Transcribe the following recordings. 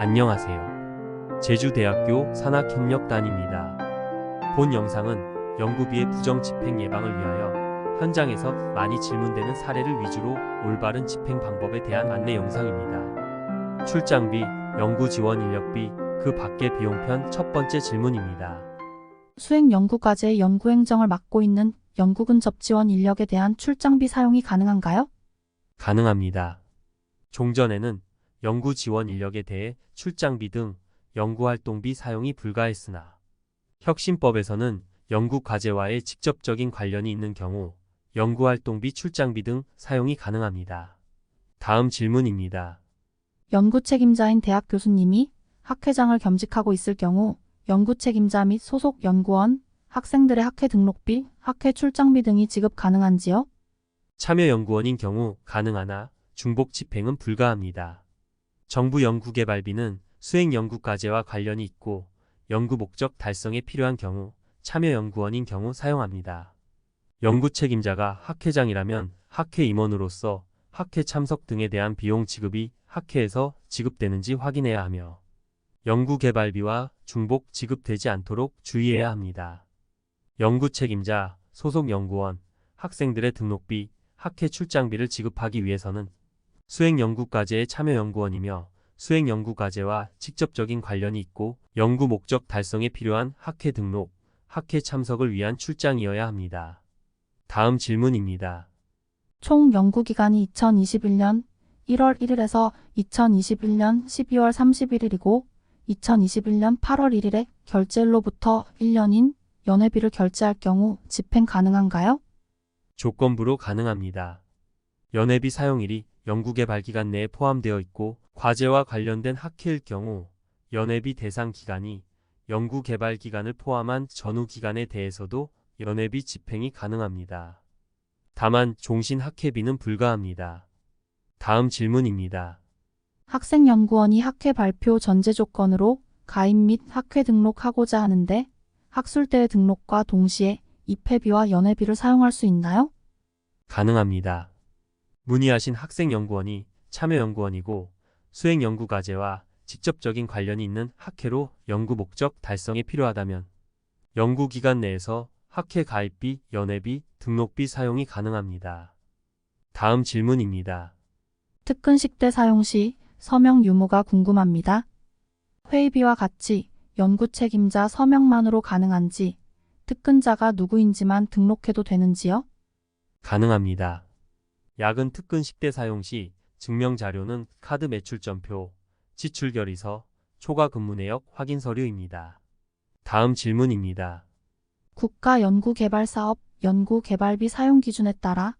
안녕하세요. 제주대학교 산학협력단입니다. 본 영상은 연구비의 부정 집행 예방을 위하여 현장에서 많이 질문되는 사례를 위주로 올바른 집행 방법에 대한 안내 영상입니다. 출장비, 연구 지원 인력비, 그 밖의 비용편 첫 번째 질문입니다. 수행 연구과제의 연구 행정을 맡고 있는 연구근 접 지원 인력에 대한 출장비 사용이 가능한가요? 가능합니다. 종전에는 연구 지원 인력에 대해 출장비 등 연구활동비 사용이 불가했으나 혁신법에서는 연구 과제와의 직접적인 관련이 있는 경우 연구활동비 출장비 등 사용이 가능합니다. 다음 질문입니다. 연구 책임자인 대학 교수님이 학회장을 겸직하고 있을 경우 연구 책임자 및 소속 연구원, 학생들의 학회 등록비, 학회 출장비 등이 지급 가능한지요? 참여연구원인 경우 가능하나 중복 집행은 불가합니다. 정부 연구개발비는 수행 연구 과제와 관련이 있고 연구 목적 달성에 필요한 경우 참여 연구원인 경우 사용합니다. 연구 책임자가 학회장이라면 학회 임원으로서 학회 참석 등에 대한 비용 지급이 학회에서 지급되는지 확인해야 하며 연구 개발비와 중복 지급되지 않도록 주의해야 합니다. 연구 책임자, 소속 연구원, 학생들의 등록비, 학회 출장비를 지급하기 위해서는 수행연구과제의 참여연구원이며 수행연구과제와 직접적인 관련이 있고 연구 목적 달성에 필요한 학회 등록, 학회 참석을 위한 출장이어야 합니다. 다음 질문입니다. 총 연구기간이 2021년 1월 1일에서 2021년 12월 31일이고 2021년 8월 1일에 결제일로부터 1년인 연회비를 결제할 경우 집행 가능한가요? 조건부로 가능합니다. 연회비 사용일이 연구개발 기간 내에 포함되어 있고 과제와 관련된 학회일 경우 연회비 대상 기간이 연구 개발 기간을 포함한 전후 기간에 대해서도 연회비 집행이 가능합니다. 다만 종신 학회비는 불가합니다. 다음 질문입니다. 학생연구원이 학회 발표 전제 조건으로 가입 및 학회 등록하고자 하는데 학술대회 등록과 동시에 입회비와 연회비를 사용할 수 있나요? 가능합니다. 문의하신 학생연구원이 참여연구원이고 수행연구과제와 직접적인 관련이 있는 학회로 연구 목적 달성에 필요하다면 연구기간 내에서 학회 가입비, 연회비, 등록비 사용이 가능합니다. 다음 질문입니다. 특근식 때 사용 시 서명 유무가 궁금합니다. 회의비와 같이 연구 책임자 서명만으로 가능한지, 특근자가 누구인지만 등록해도 되는지요? 가능합니다. 야근 특근 식대 사용 시 증명 자료는 카드 매출점표, 지출 결의서, 초과 근무 내역 확인 서류입니다. 다음 질문입니다. 국가 연구개발사업 연구개발비 사용 기준에 따라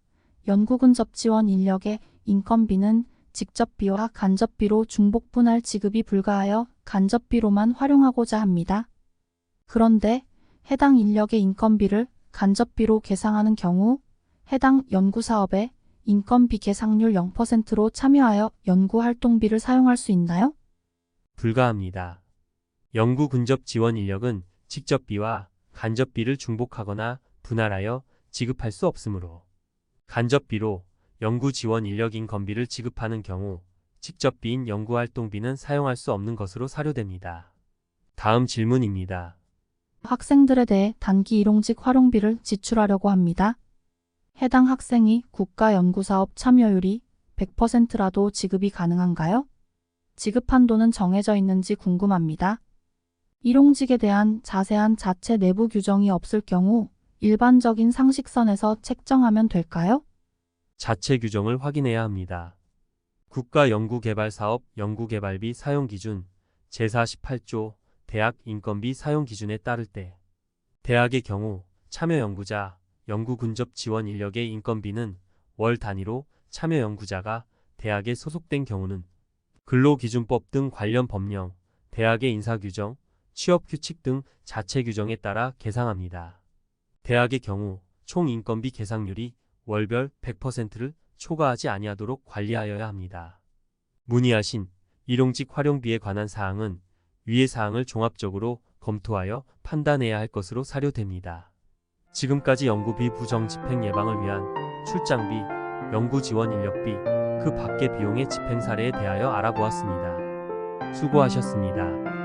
연구근접 지원 인력의 인건비는 직접비와 간접비로 중복분할 지급이 불가하여 간접비로만 활용하고자 합니다. 그런데 해당 인력의 인건비를 간접비로 계상하는 경우 해당 연구사업에 인건비 계상률 0%로 참여하여 연구활동비를 사용할 수 있나요? 불가합니다. 연구 근접 지원 인력은 직접비와 간접비를 중복하거나 분할하여 지급할 수 없으므로 간접비로 연구 지원 인력 인건비를 지급하는 경우 직접비인 연구활동비는 사용할 수 없는 것으로 사료됩니다. 다음 질문입니다. 학생들에 대해 단기 일용직 활용비를 지출하려고 합니다. 해당 학생이 국가연구사업 참여율이 100%라도 지급이 가능한가요? 지급 한도는 정해져 있는지 궁금합니다. 일용직에 대한 자세한 자체 내부 규정이 없을 경우 일반적인 상식선에서 책정하면 될까요? 자체 규정을 확인해야 합니다. 국가연구개발사업 연구개발비 사용기준 제48조 대학 인건비 사용기준에 따를 때 대학의 경우 참여연구자, 연구 근접 지원 인력의 인건비는 월 단위로 참여 연구자가 대학에 소속된 경우는 근로기준법 등 관련 법령, 대학의 인사규정, 취업규칙 등 자체 규정에 따라 계상합니다. 대학의 경우 총 인건비 계상률이 월별 100%를 초과하지 아니하도록 관리하여야 합니다. 문의하신 일용직 활용비에 관한 사항은 위의 사항을 종합적으로 검토하여 판단해야 할 것으로 사료됩니다. 지금까지 연구비 부정 집행 예방을 위한 출장비, 연구 지원 인력비, 그 밖의 비용의 집행 사례에 대하여 알아보았습니다. 수고하셨습니다.